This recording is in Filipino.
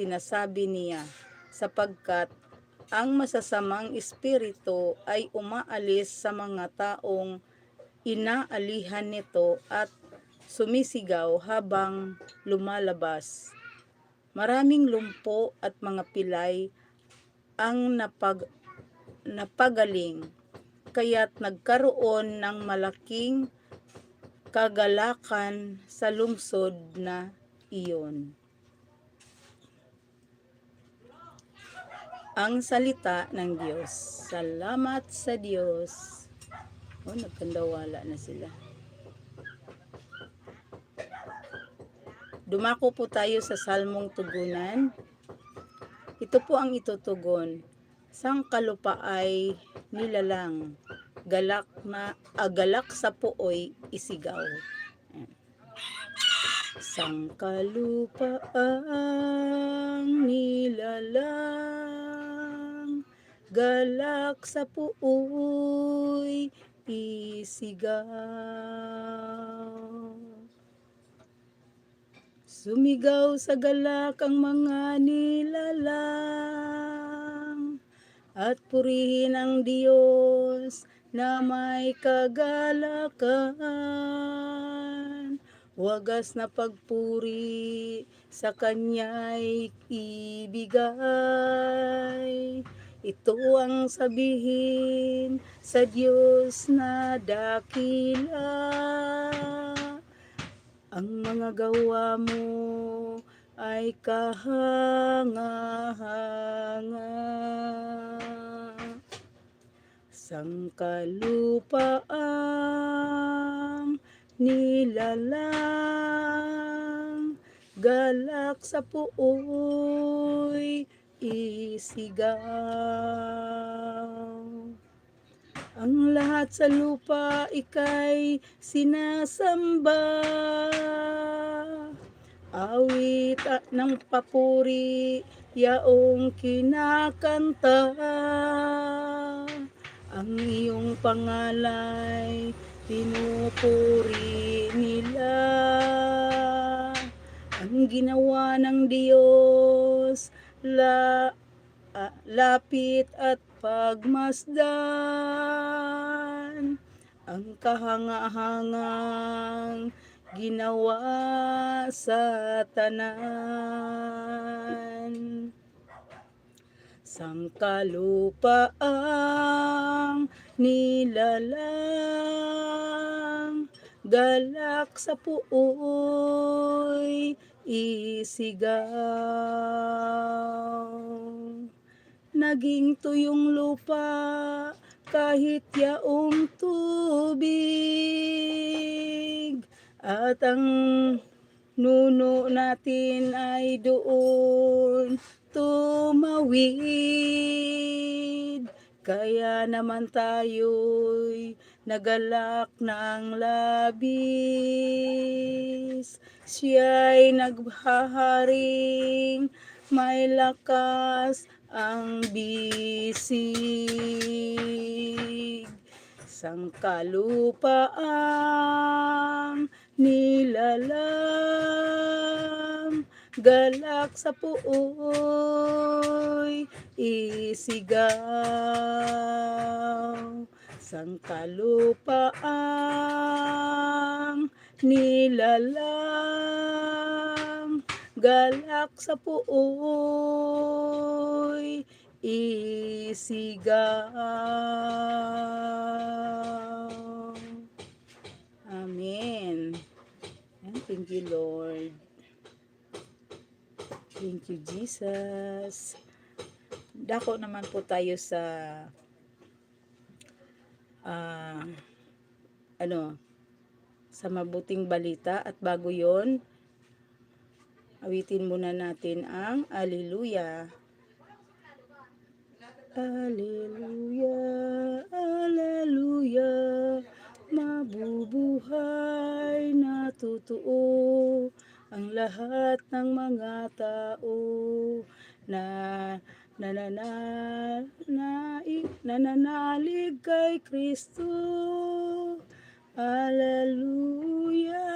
sinasabi niya sapagkat ang masasamang espiritu ay umaalis sa mga taong inaalihan nito at sumisigaw habang lumalabas. Maraming lumpo at mga pilay ang napag, napagaling kaya't nagkaroon ng malaking kagalakan sa lungsod na iyon. Ang salita ng Diyos. Salamat sa Diyos. Oh, nagkandawala na sila. Dumako po tayo sa salmong tugunan. Ito po ang itutugon. Sang kalupa ay nilalang, galak na agalak sa puoy isigaw. Sang kalupa ang nilalang, galak sa puoy isigaw. Sumigaw sa galak ang mga nilalang at purihin ang Diyos na may kagalakan. Wagas na pagpuri sa Kanya'y ibigay. Ito ang sabihin sa Diyos na dakila. Ang mga gawa mo ay kahanga-hanga. Sangkalupaang nilalang, galak sa puoy isigaw. Ang lahat sa lupa ikay sinasamba. Awit at ng papuri, yaong kinakanta. Ang iyong pangalay, pinupuri nila. Ang ginawa ng Diyos, la, ah, lapit at pagmasdan ang kahanga-hangang ginawa sa tanan. Sangkalupaang nilalang galak sa puoy isigaw. Naging tuyong lupa kahit yaong tubig. At ang nuno natin ay doon tumawid. Kaya naman tayo'y nagalak ng labis siya'y naghaharing may lakas ang bisig. Sang kalupaang nilalang galak sa puoy isigaw. Sang kalupaang nilalang galak sa puoy isigaw. Amen. Thank you, Lord. Thank you, Jesus. Dako naman po tayo sa ah, ano sa mabuting balita at bago yon awitin muna natin ang Alleluia. Alleluia, Alleluia, mabubuhay na totoo ang lahat ng mga tao na nanana, na, nananalig kay Kristo. Alleluia,